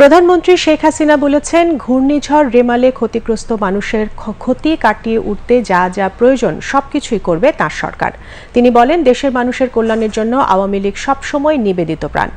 প্রধানমন্ত্রী শেখ হাসিনা বলেছেন, ঘূর্ণিঝড় রেমালে ক্ষতিগ্রস্ত মানুষের ক্ষতি কাটিয়ে উঠতে যা যা প্রয়োজন সবকিছুই করবে তার সরকার। তিনি বলেন, দেশের মানুষের কল্যাণের জন্য আওয়ামী লীগ সবসময় নিবেদিত প্রাণ।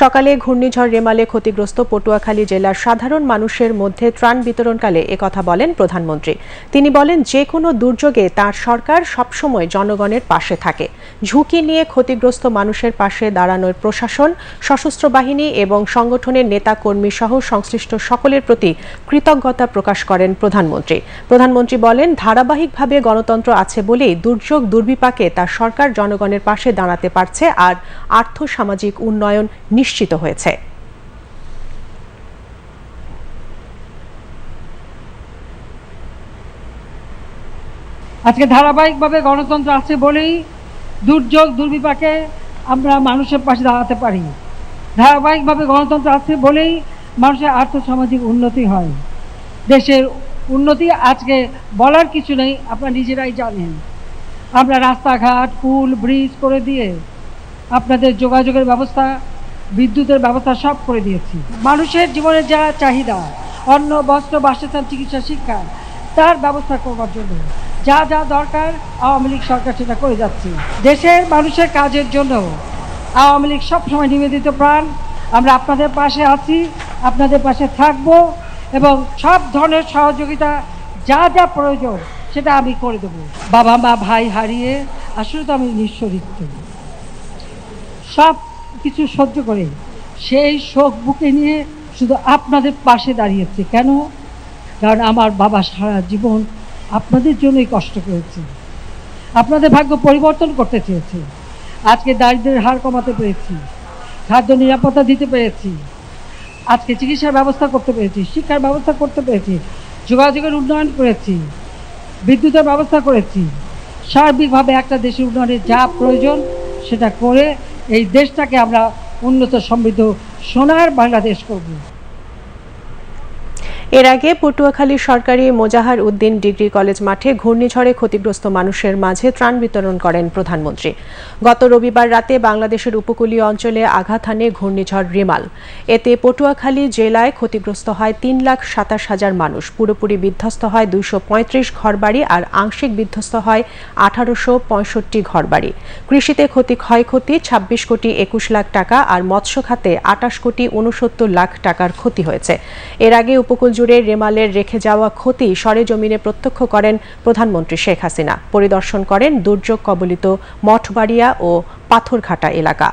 সকালে ঘূর্ণিঝড় রেমালে ক্ষতিগ্রস্ত পটুয়াখালী জেলার সাধারণ মানুষের মধ্যে ত্রাণ বিতরণকালে একথা বলেন প্রধানমন্ত্রী। তিনি বলেন, যে কোনো দুর্যোগে তার সরকার সবসময় জনগণের পাশে থাকে। ঝুঁকি নিয়ে ক্ষতিগ্রস্ত মানুষের পাশে দাঁড়ানোর প্রশাসন, সশস্ত্র বাহিনী এবং সংগঠনের নেতা কর্মী সহ সংশ্লিষ্ট সকলের প্রতি কৃতজ্ঞতা প্রকাশ করেন প্রধানমন্ত্রী। প্রধানমন্ত্রী বলেন, ধারাবাহিকভাবে গণতন্ত্র আছে বলেই দুর্যোগ, দুর্বিপাকে তার সরকার জনগণের পাশে দাঁড়াতে পারছে আর আর্থ সামাজিক উন্নয়ন নিশ্চিত হয়েছে। আজকে ধারাবাহিকভাবে গণতন্ত্র আছে বলেই দুর্যোগ, দুর্বিপাকে আমরা মানুষের পাশে দাঁড়াতে পারি। ধারাবাহিকভাবে গণতন্ত্র আছে বলেই মানুষের আর্থসামাজিক উন্নতি হয়। দেশের উন্নতি আজকে বলার কিছু নেই, আপনারা নিজেরাই জানেন। আমরা রাস্তাঘাট, পুল, ব্রিজ করে দিয়ে আপনাদের যোগাযোগের ব্যবস্থা, বিদ্যুতের ব্যবস্থা সব করে দিয়েছি। মানুষের জীবনের যা চাহিদা, অন্ন, বস্ত্র, বাসস্থান, চিকিৎসা, শিক্ষা, তার ব্যবস্থা করবার জন্য যা যা দরকার আওয়ামী লীগ সরকার সেটা করে যাচ্ছে। দেশের মানুষের কাজের জন্য আওয়ামী লীগ সবসময় নিবেদিত প্রাণ। আমরা আপনাদের পাশে আছি। আপনাদের পাশে থাকব এবং সব ধরনের সহযোগিতা যা যা প্রয়োজন সেটা আমি করে দেবো। বাবা, মা, ভাই হারিয়ে আসলে তো আমি নিঃস্বরিত্ব সব কিছু সহ্য করে সেই শোক বুকে নিয়ে শুধু আপনাদের পাশে দাঁড়িয়েছে কেন? কারণ আমার বাবা সারা জীবন আপনাদের জন্যই কষ্ট করেছে। আপনাদের ভাগ্য পরিবর্তন করতে চেয়েছে। আজকে দারিদ্রের হার কমাতে পেরেছি। খাদ্য নিরাপত্তা দিতে পেরেছি। আজকে চিকিৎসার ব্যবস্থা করতে পেরেছি, শিক্ষার ব্যবস্থা করতে পেরেছি, যোগাযোগের উন্নয়ন করেছি, বিদ্যুতের ব্যবস্থা করেছি। সার্বিকভাবে একটা দেশের উন্নয়নের যা প্রয়োজন সেটা করে এই দেশটাকে আমরা উন্নত সমৃদ্ধ সোনার বাংলাদেশ করব। এর আগে পটুয়াখালী সরকারি মোজাহার উদ্দিন ডিগ্রি কলেজ মাঠে ঘূর্ণিঝড়ে ক্ষতিগ্রস্ত মানুষের মাঝে ত্রাণ বিতরণ করেন প্রধানমন্ত্রী। গত রবিবার রাতে বাংলাদেশের উপকূলীয় অঞ্চলে আঘাত হানে ঘূর্ণিঝড় রিমাল। এতে পটুয়াখালী জেলায় ক্ষতিগ্রস্ত হয় তিন লাখ সাতাশ হাজার মানুষ। পুরোপুরি বিধ্বস্ত হয় দুইশো পঁয়ত্রিশ ঘরবাড়ি আর আংশিক বিধ্বস্ত হয় আঠারোশো পঁয়ষট্টি ঘরবাড়ি। কৃষিতে ক্ষতি ক্ষয়ক্ষতি ছাব্বিশ কোটি একুশ লাখ টাকা আর মৎস্য খাতে আটাশ কোটি উনসত্তর লাখ টাকার ক্ষতি হয়েছে। এর আগে উপকূল জুড়ে রেমালের রেখে যাওয়া ক্ষতি সরেজমিনে প্রত্যক্ষ করেন প্রধানমন্ত্রী শেখ হাসিনা। পরিদর্শন করেন দুর্যোগ কবলিত মঠবাড়িয়া ও পাথরঘাটা এলাকা।